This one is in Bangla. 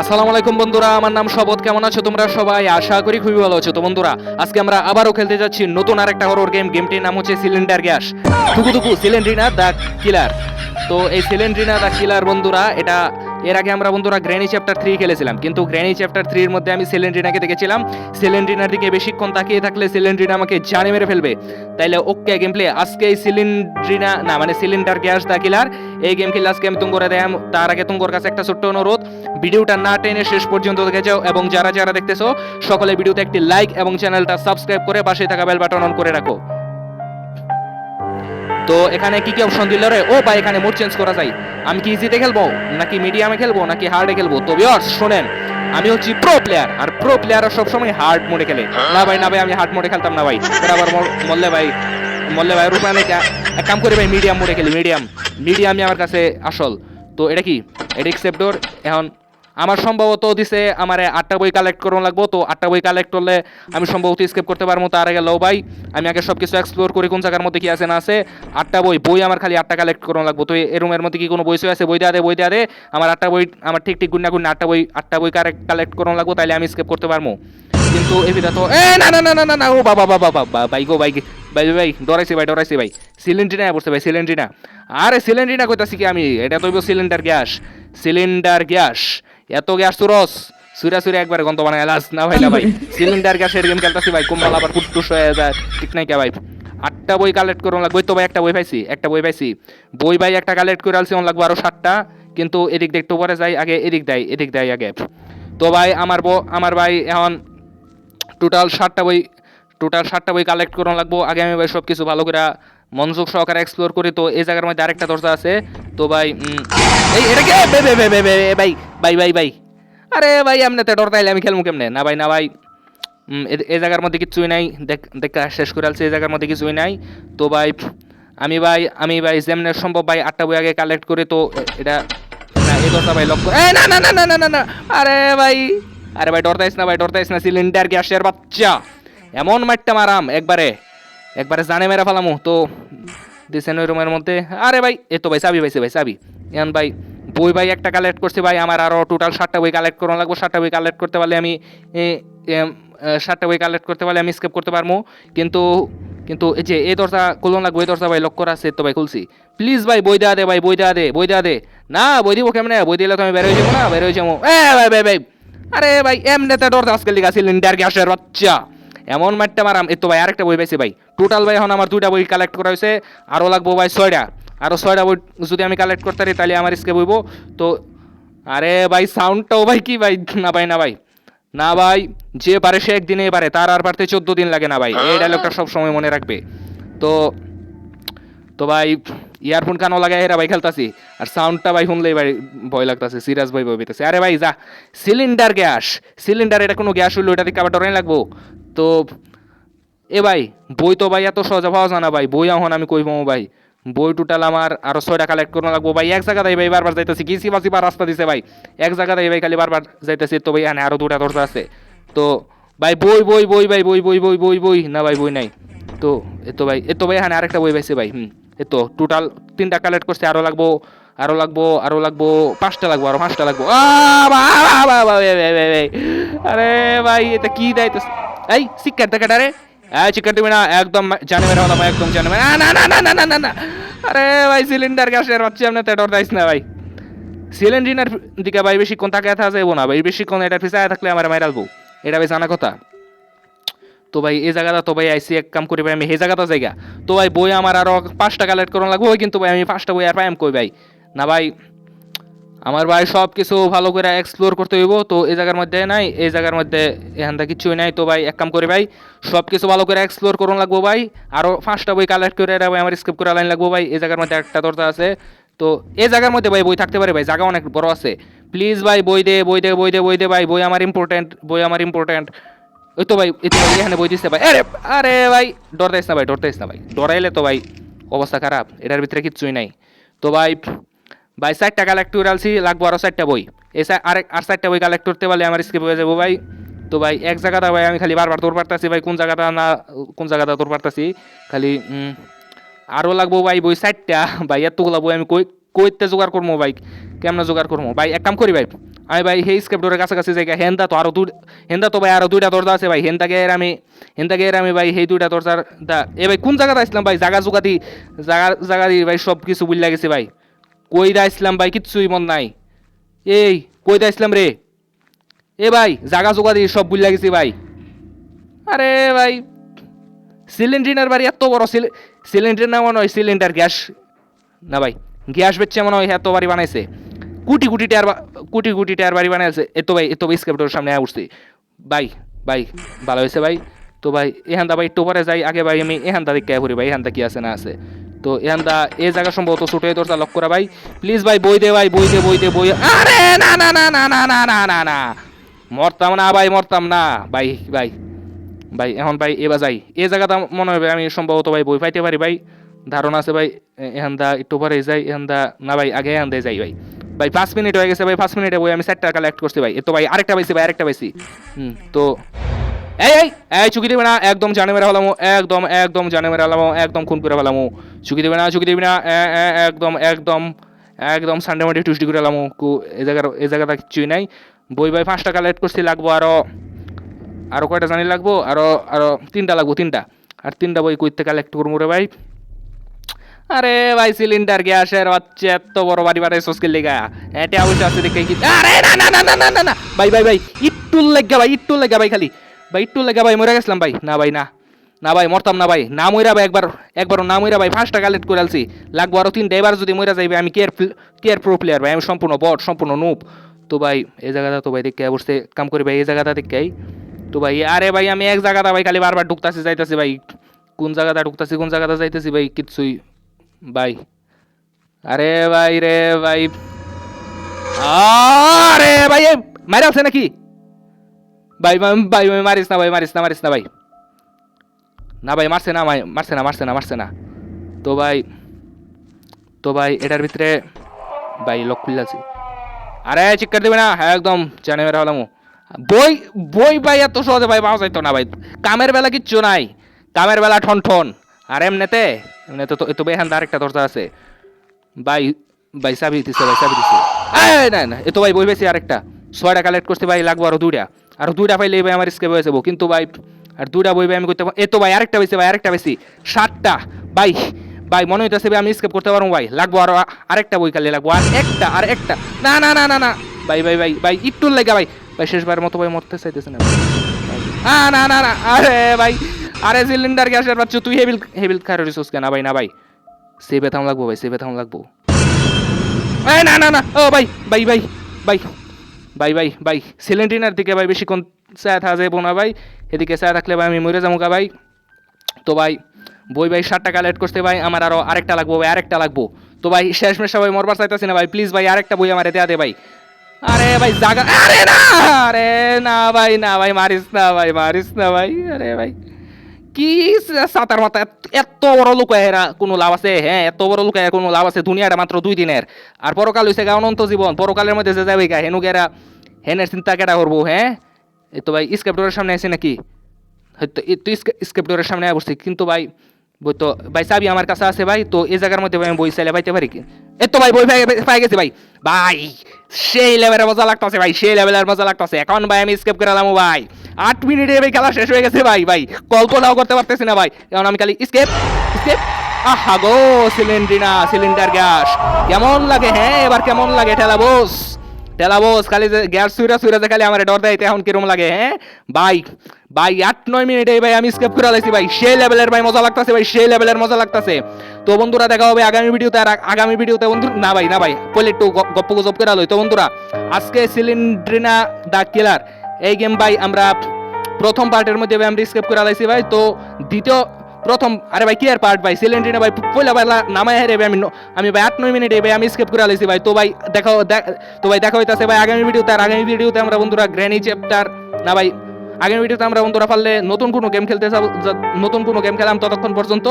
আসসালামু আলাইকুম বন্ধুরা, আমার নাম শবত। কেমন আছো তোমরা সবাই? আশা করি খুবই ভালো আছো। তো বন্ধুরা, আজকে আমরা আবারও খেলতে যাচ্ছি নতুন আরেকটা হরর গেম গেমটির নাম হচ্ছে সিলিন্ডার গ্যাস টুকু টুকু সিলিন্ড্রিনা দ্য কিলার তো এই সিলিন্ড্রিনা দ্য কিলার বন্ধুরা, এটা এর আগে আমরা বন্ধুরা গ্র্যানি চ্যাপ্টার থ্রি খেলেছিলাম, কিন্তু গ্র্যানি চ্যাপ্টার থ্রির মধ্যে আমি সিলিন্ড্রিনাকে দেখেছিলাম। সিলিন্ড্রিনার দিকে বেশিক্ষণ তাকিয়ে থাকলে সিলিন্ড্রিনা আমাকে জানে মেরে ফেলবে। তাইলে ওকে গেম প্লে আজকে এই সিলিন্ড্রিনা না মানে সিলিন্ডার গ্যাস দা কিলার এই গেম খেলে আজকে আমি তুঙ্গরে দেয় তার আগে তুঙ্গর কাছে একটা ছোট্ট অনুরোধ, ভিডিওটা না টেনে শেষ পর্যন্ত দেখে যাও এবং যারা যারা দেখতেছো, সকলে ভিডিওতে একটি লাইক এবং চ্যানেলটা সাবস্ক্রাইব করে পাশে থাকা বেল বাটন অন করে রাখো। তো এখানে কি কি অপশন দিল রে? ও ভাই, এখানে মোড চেঞ্জ করা যায়। আমি কি ইজিতে খেলব? নাকি মিডিয়ামে খেলব? নাকি হার্ডে খেলব? তো ভিউয়ার্স শুনেন, আমি হচ্ছি প্রো প্লেয়ার আর প্রো প্লেয়ার সবসময় হার্ড মোডে খেলে। না ভাই না ভাই, আমি হার্ড মোডে খেলতাম না ভাই। আবার মল্লে ভাই মল্লে ভাই, রূপা নেই এক কাম করে ভাই মিডিয়াম মোডে খেলি মিডিয়াম মিডিয়ামই আমার কাছে আসল। তো এটা কি? এটা এক্সেপ্টর এখন আমার সম্ভবত দিছে আমার আটটা বই কালেক্ট করুন লাগবো, তো আটটা বই কালেক্ট করলে আমি সম্ভবত স্কেপ করতে পারব, তার আগে লও ভাই। আমি আগে সব কিছু এক্সপ্লোর করি, কোন জায়গার মধ্যে কি আছে না আছে। আটটা বই বই আমার খালি আটটা কালেক্ট করুন লাগবো। তো এই রুমের মধ্যে কি কোনো বই আছে? বই দেওয়া দে, বই দেওয়া দে। আমার আটটা বই, আমার ঠিক ঠিক গুন্না গুন্না আটটা বই আটটা বই কালেক্ট করুন লাগবো তাহলে আমি স্কেপ করতে পারব। কিন্তু বিধা তো এ, না না না না না না, ও বাবা বাবা বাবা ভাই গো, ভাই ভাই ভাই, ডরাইছি ভাই ডরাইছি, ভাই। সিলিন্ড্রিনা বসতে ভাই সিলিন্ড্রিনা আরে সিলিন্ড্রিনা কইতাছি কি আমি? এটা তো সিলিন্ডার গ্যাস সিলিন্ডার গ্যাস এত গ্যাস সুরস সুরা সুরা একবার গন্ত বানায়, লাস, না ভাই না ভাই। সিলিন্ডার গ্যাসের গেম খেলতাছি ভাই কোমল আবার কুটটুস হয়ে যায়, ঠিক নাই কে ভাই। আটটা বই কালেক্ট করুন লাগবে তো ভাই একটা বই পাইছি, একটা বই পাইছি। বই ভাই একটা কালেক্ট করে আলছি অন লাগবে আরও সাতটা, কিন্তু এদিক দিয়ে একটু পরে যাই, আগে এদিক দেয় এদিক দেয় আগে। তো ভাই, আমার বউ, আমার ভাই এখন টোটাল সাতটা বই টোটাল সাতটা বই কালেক্ট করুন লাগবো, আগে আমি ভাই সব কিছু ভালো করে মনোযোগ সহকারে এক্সপ্লোর করি। তো এই জায়গার মধ্যে আরেকটা দরজা আছে। তো ভাই এই এটা কি? বে বে বে বে বে বে, ভাই ভাই ভাই ভাই। আরে ভাই এমনিতে ডর তাইলে আমি খেলব কেমনে? না ভাই না ভাই। এই জায়গার মধ্যে কিছুই নাই। দেখ দেখা শেষ করে আলছে এই জায়গার মধ্যে কিছুই নাই। তো ভাই আমি ভাই আমি ভাই যেমনে সম্ভব ভাই আটটা বই আগে কালেক্ট করি। তো এটা না এই দরজা ভাই লক্ষ্য না না না না না না না। আরে ভাই আরে ভাই ডরতাইস না ভাই ডরতাইস না সিলিন্ডার গ্যাসের বাচ্চা। এমন মারটা মারাম একবারে। একবারে জানে মেরা ফেলামু, তো দিছেন ওই রুমের মধ্যে। আরে ভাই, এ তো ভাই চাবি পাইছে ভাই চাবি। এন ভাই, বই ভাই একটা কালেক্ট করছি ভাই, আমার আরও টোটাল ষাটটা বই কালেক্ট করা লাগবো। ষাটটা বই কালেক্ট করতে পারলে আমি ষাটটা বই কালেক্ট করতে পারলে আমি স্কেপ করতে পারব কিন্তু কিন্তু এই যে, এই দরজা খুলন লাগবে, এই দরজা ভাই লক করা আছে তো ভাই খুলছি। প্লিজ ভাই, বই দেওয়া দে ভাই, বই দেওয়া দে, বই দেওয়া দে। না, বই দিব কেমনে? বই দিলে তো আমি বের হয়ে যাব না, বের হয়ে যাব। এ ভাই ভাই ভাই। আরে ভাই, এমনিতে দরজা আজকে লিখা সিলিন্ডার গ্যাসের বাচ্চা। এমন মারটা মারাম। এ তো ভাই আরেকটা বই পাইছি ভাই। টোটাল ভাই এখন আমার দুইটা বই কালেক্ট করা হয়েছে আরও লাগবো ভাই ছয়টা। আরও ছয়টা বই যদি আমি কালেক্ট করতে পারি, তাহলে আমার স্কে বইবো। তো, আরে ভাই সাউন্ডটাও ভাই কি ভাই? না ভাই না ভাই। না ভাই, যে পারে সে একদিনে পারে। তার আর পারতে চোদ্দ দিন লাগে না ভাই। এই ডায়লগটা সব সময় মনে রাখবে। তো তো ভাই, ইয়ারফোন কানো লাগাই হেরা ভাই খেলতাছি। আর সাউন্ডটা ভাই শুনলেই ভাই ভয় লাগতাছে সিরিয়াস ভাই ভয় পেতেছে। আরে ভাই যা সিলিন্ডার গ্যাস সিলিন্ডার এটা কোনো গ্যাস হইল, এটা থেকে আবার ডরাই লাগবো। তো, এ ভাই, বই তো ভাই এত সহজে পাওয়া যায় না ভাই। বই এখন আমি কই পাবো ভাই? বই টোটাল আমার আরও ছয়টা কালেক্ট করতে লাগবো ভাই। এক জায়গা দেয় ভাই বারবার যাইতেছি কিসি বাসি বার রাস্তা দিছে ভাই। এক জায়গা দেয় ভাই খালি বারবার যাইতেছি, তো ভাই এখানে আরও দুটা দরজা আছে। তো, ভাই বই বই বই, ভাই, বই বই বই বই বই, না ভাই, বই নাই। তো, এ তো ভাই, এ তো ভাই এখানে আরেকটা বই পাইছে ভাই, হুম। এ তো টোটাল তিনটা কালেক্ট করছে, আরও লাগবো আরও লাগবো আরও লাগবো, পাঁচটা লাগবো, আরও পাঁচটা লাগবো। আরে ভাই, এটা কি দেয় তো? এই, শিক্ষার দেখাটা রে। এই চিকেন তুমি না, একদম জানে মেরা হলাম একদম জানে মেরা না না না না না না না। আরে ভাই সিলিন্ডার গ্যাসের বাচ্চা এমনি তেডর দাইস না ভাই। সিলিন্ডার দিকে ভাই বেশি কোন তাকে থাকা যাব না ভাই বেশি কোন এটা ফিসায় থাকলে আমার মাইরালবো এটা ভাই জানা কথা। তো ভাই, এই জায়গাটা তো ভাই, আইসি এক কাম করি ভাই, আমি এই জায়গাটা জায়গা। তো ভাই, বই আমার আরও পাঁচটা কালেক্ট করুন লাগবো কিন্তু ভাই, আমি পাঁচটা বই আর পাইম কই ভাই? না ভাই, আমার ভাই সব কিছু ভালো করে এক্সপ্লোর করতে হইব, তো এই জায়গার মধ্যে নাই, এই জায়গার মধ্যে এখানটা কিছুই নাই, তো ভাই, এক কাম করে ভাই সব কিছু ভালো করে এক্সপ্লোর করুন লাগবো ভাই আরও পাঁচটা বই কালেক্ট করে ভাই, আমার স্কিপ করে লাইন লাগবো ভাই, এই জায়গার মধ্যে একটা দরজা আছে। তো এই জায়গার মধ্যে ভাই, বই থাকতে পারে ভাই, জায়গা অনেক বড় আছে। প্লিজ ভাই, বই দে বই দে বই দে বই দে ভাই, বই আমার ইম্পর্টেন্ট বই আমার ইম্পর্টেন্ট ওই তো ভাই, এই তো ভাই, এখানে বই দিচ্ছে ভাই। আরে আরে ভাই ডরতেছ না ভাই ডরতেছ না ভাই। ডরাইলে তো ভাই অবস্থা খারাপ, এটার ভিতরে কিচ্ছুই নাই। তো ভাই ভাই, চারটা কালেক্ট করে আলছি লাগবো আরও চারটা বই। এই আরেক আর চারটা বই কালেক্ট করতে পারলে আমার স্কিপ হয়ে যাব ভাই। তো ভাই, এক জায়গাটা ভাই, আমি খালি বারবার তোর পারতাছি ভাই, কোন জায়গাটা না, কোন জায়গাটা তোর পারতাছি, খালি আরও লাগবো ভাই বই চারটা। ভাই, এতগুলা বই আমি কই কইতে জোগাড় করব ভাই? কেমনে জোগাড় করব ভাই, এক কাম করি ভাই। আমি ভাই সেই স্কেপডোরের কাছাকাছি জায়গা হেন্দা তো আরও দুই হেন্দা তো ভাই আরও দুইটা দরজা আছে ভাই। হেন্দাকে এর আমি হেন্দাকে এর আমি ভাই সেই দুইটা দরজার দা এ ভাই, কোন জায়গাতে আসলাম ভাই? জাগা জোগাতি জাগা জাগা দি ভাই সব কিছু বুঝলা গেছে ভাই। কই দা আসলাম ভাই, কিচ্ছুই মন নাই। এই কই দা আসলাম রে। এ ভাই, জাগা জোগা দিয়ে সব বুঝলা গেছি ভাই। আরে ভাই সিলিন্ডার বাড়ি এত বড় সিলিন্ডার না মনে হয় সিলিন্ডার গ্যাস। না ভাই, গ্যাস বেচছে মনে হয় এত বাড়ি বানাইছে। কোটি কোটি টায়ার কোটি কোটি টায়ার বাড়ি বানাইছে এত ভাই এত ভাই স্কেপটোর সামনে উঠছি। ভাই ভাই, ভালো হয়েছে ভাই। তো ভাই, এখানটা ভাই একটু পরে যাই। আগে ভাই আমি এখানটা দেখে ঘুরি ভাই, এখানটা কি আছে না আছে। তো এখানটা, এই জায়গা সম্ভবত ছোট দরজা লক করা ভাই। প্লিজ ভাই, বই দে ভাই, বই দে বই দে, বই আরে না না না না না না না না না। মরতাম না ভাই, মরতাম না। ভাই ভাই ভাই, এখন ভাই এবার যাই। এই জায়গাটা মনে হবে আমি সম্ভবত ভাই বই পাইতে পারি ভাই। ধারণা আছে ভাই এখান দা একটু পরে যাই এখান দা না ভাই, আগে এখান যাই ভাই। ভাই পাঁচ মিনিট হয়ে গেছে ভাই পাঁচ মিনিটে বই আমি চারটা কালেক্ট করছি ভাই। এ তো ভাই আরেকটা পাইছি ভাই আরেকটা পাইছি। হুম তো এই এই এই চুকি দিবে না একদম জানে মেরে ফেলামো একদম একদম জানে মেরে ফেলামো একদম খুন করে ফেলামো। চুকি দিবে না চুকি দিবে না এ, এ, একদম একদম একদম সানডে মাটি টুসটি করে ফেলামো। কু এই জায়গার এই জায়গাটা কিছুই নাই। বই ভাই পাঁচটা কালেক্ট করছি লাগবো আরও আরও কয়টা জানি লাগবো আরও আরও তিনটা লাগবো তিনটা। আর তিনটা বই কইতে কালেক্ট করব রে ভাই। আরে ভাই সিলিন্ডার গ্যাসের বাচ্চা এত বড় বাড়ি বাড়ি সস্কিল লেগা এটা অবশ্যই আছে দেখে কি আরে না না না না না না ভাই ভাই ভাই ইট্টুল লেগা, ভাই ইট্টুল লেগা ভাই খালি। ভাই ইট্টুল লেগা ভাই, মরে গেছিলাম ভাই। না ভাই, না। না ভাই, মরতাম না ভাই। না মইরা ভাই, একবার একবার না মইরা ভাই ফার্স্টটা কালেক্ট করে আলছি লাগবো আরও তিনটা, এবার যদি মইরা যাইবে, আমি কেয়ার কেয়ার প্রো প্লেয়ার ভাই, আমি সম্পূর্ণ বট সম্পূর্ণ নুপ তো ভাই, এই জায়গাটা তো ভাই দেখে বসতে কাম করি ভাই, এই জায়গাটা দেখে। তো ভাই, আরে ভাই, আমি এক জায়গাটা ভাই খালি বারবার ঢুকতাছি, যাইতাছি ভাই। কোন জায়গাটা ঢুকতাছি, কোন জায়গাটা যাইতেছি ভাই, কিচ্ছুই ভাই আরে ভাই রে ভাই। আরে ভাই মারা আছে নাকি? ভাই ভাই মারিস না ভাই, মারিস না মারিস না ভাই। না ভাই, মারছে না ভাই মারছে না মারছে না মারছে না। তো ভাই তো ভাই, এটার ভিতরে ভাই লক খুলে আছে। আরে চিৎকার দেবে না হ্যাঁ একদম জানে মেরা হলাম বই বই ভাই, এত সহজে ভাই পাওয়া যাইতো না ভাই। কামের বেলা কিচ্ছু নাই। কামের বেলা ঠন ঠন আর এমনিতে এমনিতে তো এত বেহান আরেকটা দরজা আছে। ভাই ভাই চাবি দিছে, ভাই চাবি দিছে। না না, এ তো ভাই বই পেয়েছি আরেকটা। ছয়টা কালেক্ট করতে ভাই, লাগবো আরও দুইটা। আরও দুইটা পাইলে ভাই আমার স্কেপ হয়ে যাব। কিন্তু ভাই, আর দুইটা বই আমি করতে এ ভাই আরেকটা পেয়েছি ভাই আরেকটা পেয়েছি সাতটা। ভাই ভাই মনে হইতেছে ভাই আমি স্কেপ করতে পারব ভাই। লাগবো আরও আরেকটা বই কালে লাগবো। আর একটা আর একটা। না না না না না। ভাই ভাই ভাই ভাই একটু লেগা ভাই। ভাই শেষবার মতো ভাই মরতে চাইতেছে না। না না না। আরে ভাই আরে সিলিন্ডার গ্যাসের বাচ্চা, তুই হেবিল হেবিল খাই রিসোর্স কেন? ভাই না ভাই সেভে থাম লাগবো ভাই সেভে থাম লাগবো। না না না। ও ভাই ভাই ভাই ভাই ভাই ভাই ভাই সিলিন্ডার দিকে ভাই বেশিক্ষণ চায় থাকা যাব না ভাই। এদিকে চায় থাকলে ভাই আমি মরে যাব গা ভাই। তো ভাই, বই ভাই ষাট টাকা লেট করতে ভাই, আমার আরও আরেকটা লাগবো ভাই, আরেকটা লাগবো। তো ভাই শেষ মেশ ভাই মরবার চাইতেছি না ভাই প্লিজ ভাই আরেকটা বই আমার দেয়া দে ভাই। আরে ভাই, জাগা আরে না আরে না ভাই না ভাই, মারিস না ভাই, মারিস না ভাই, আরে ভাই। কি সাঁতার মাথা? এত- বড় লোক এরা কোনো লাভ আছে? হ্যাঁ এত বড় লোক কোনো লাভ আছে দুনিয়াটা মাত্র দুই দিনের। আর পরকাল হইছে গা অনন্ত জীবন। পরকালের মধ্যে যে যাবে গা, হেনু গেরা হেনের চিন্তা কেটা করব হ্যাঁ? এই তো ভাই স্ক্রিপ্টরের সামনে আছে নাকি? হয়তো, এই তো স্কেপটরের সামনে বসছি। কিন্তু ভাই বই তো ভাই চাবি আমার কাছে আছে ভাই, তো এই জায়গার মধ্যে আমি বই চাইলে পাইতে পারি কি? এই তো ভাই বই পাই- গেছি ভাই। ভাই, সেই লেভেলের মজা লাগতেছে ভাই, সেই লেভেলের মজা লাগতেছে। এখন ভাই আমি স্কেপ করে ভাই। আট মিনিটে ভাই খেলা শেষ হয়ে গেছে ভাই ভাই। কল্পনাও করতে পারতেছি না ভাই। এখন আমি খালি স্কেপ স্কেপ আহা গো সিলিন্ড্রিনা সিলিন্ডার গ্যাস কেমন লাগে হ্যাঁ এবার কেমন লাগে, ঠেলা বস ঠেলা বস খালি গ্যাস সুইরা সুইরা খালি আমার ডর দেয় এখন কিরম লাগে হ্যাঁ? ভাই ভাই, আট, নয় মিনিটে ভাই, আমি স্কেপ করে লাইছি ভাই। সেই লেভেলের ভাই মজা লাগতাছে ভাই, সেই লেভেলের মজা লাগতাছে। তো বন্ধুরা, দেখা হবে আগামী ভিডিওতে আর আগামী ভিডিওতে বন্ধু না ভাই না ভাই পলে একটু গপ্প গুজব করে আলোই তো বন্ধুরা, আজকে সিলিন্ড্রিনা দা কিলার এই গেম ভাই আমরা প্রথম পার্টের মধ্যে ভাই আমরা স্কেপ করে আলাইছি ভাই। তো দ্বিতীয়, প্রথম, আরে ভাই, কি আর পার্ট ভাই? সিলিন্ড্রিনা ভাই, পয়লা বেলা নামায় হেরে ভাই, আমি আমি ভাই আট, নয় মিনিটে ভাই আমি স্কেপ করে আলাইছি ভাই। তো ভাই, দেখা দেখ- তো ভাই, দেখা হইতাছে ভাই আগামী ভিডিওতে। আর আগামী ভিডিওতে আমরা বন্ধুরা গ্র্যানি চ্যাপ্টার না ভাই আগামী ভিডিওতে আমরা বন্ধুরা পারলে নতুন কোনো গেম খেলতে নতুন কোনো গেম খেলাম ততক্ষণ পর্যন্ত।